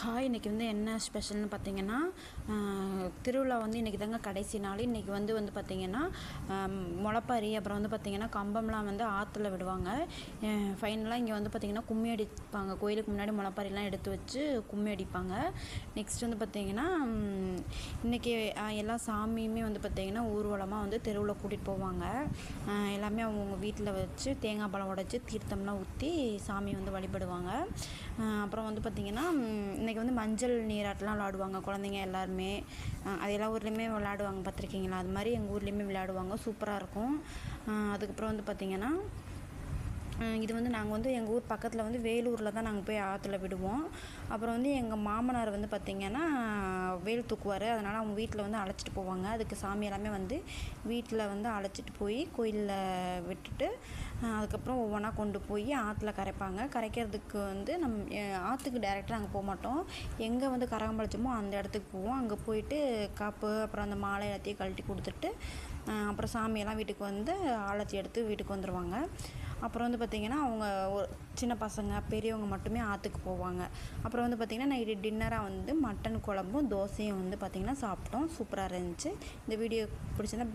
Hi இன்றைக்கி வந்து என்ன ஸ்பெஷல்னு பார்த்தீங்கன்னா திருவிழா வந்து இன்றைக்கி தாங்க கடைசி நாள். இன்றைக்கி வந்து வந்து பார்த்திங்கன்னா முளப்பாரி அப்புறம் வந்து பார்த்திங்கன்னா கம்பம்லாம் வந்து ஆற்றுல விடுவாங்க. ஃபைனலாக இங்கே வந்து பார்த்திங்கன்னா கும்மி அடிப்பாங்க. கோயிலுக்கு முன்னாடி முளப்பாரிலாம் எடுத்து வச்சு கும்மி அடிப்பாங்க. நெக்ஸ்ட் வந்து பார்த்திங்கன்னா இன்றைக்கி எல்லா சாமியுமே வந்து பார்த்திங்கன்னா ஊர்வலமாக வந்து தெருவில் கூட்டிகிட்டு போவாங்க. எல்லாமே அவங்கவுங்க வீட்டில் வச்சு தேங்காய் பழம் உடச்சி தீர்த்தம்லாம் ஊற்றி சாமி வந்து வழிபடுவாங்க. அப்புறம் வந்து பார்த்திங்கன்னா இன்றைக்கி வந்து மஞ்சள் நீராட்டெலாம் விளாடுவாங்க குழந்தைங்க எல்லாருமே. அது எல்லா ஊர்லேயுமே விளாடுவாங்க பார்த்துருக்கீங்களா? அது மாதிரி எங்கள் ஊர்லேயுமே விளையாடுவாங்க சூப்பராக இருக்கும். அதுக்கப்புறம் வந்து பார்த்திங்கன்னா இது வந்து நாங்கள் வந்து எங்கள் ஊர் பக்கத்தில் வந்து வேலூரில் தான் நாங்கள் போய் ஆற்றுல விடுவோம். அப்புறம் வந்து எங்கள் மாமனார் வந்து பார்த்திங்கன்னா வேல் தூக்குவார். அதனால் அவங்க வீட்டில் வந்து அழைச்சிட்டு போவாங்க. அதுக்கு சாமி எல்லாமே வந்து வீட்டில் வந்து அழைச்சிட்டு போய் கோயிலில் விட்டுட்டு அதுக்கப்புறம் ஒவ்வொன்றா கொண்டு போய் ஆற்றுல கரைப்பாங்க. கரைக்கிறதுக்கு வந்து நம் ஆற்றுக்கு டேரெக்டாக நாங்கள் போக மாட்டோம். எங்கே வந்து கரகம்பளிச்சமோ அந்த இடத்துக்கு போவோம். அங்கே போயிட்டு காப்பு அப்புறம் அந்த மாலை எல்லாத்தையும் கழட்டி கொடுத்துட்டு அப்புறம் சாமியெல்லாம் வீட்டுக்கு வந்து ஆழத்தி எடுத்து வீட்டுக்கு வந்துடுவாங்க அப்புறம் வந்து பார்த்திங்கன்னா அவங்க சின்ன பசங்க பெரியவங்க மட்டுமே ஆற்றுக்கு போவாங்க. அப்புறம் வந்து பார்த்திங்கன்னா நைட்டு டின்னராக வந்து மட்டன் குழம்பும் தோசையும் வந்து பார்த்திங்கன்னா சாப்பிட்டோம். சூப்பராக இருந்துச்சு. இந்த வீடியோ பிடிச்சிருந்தா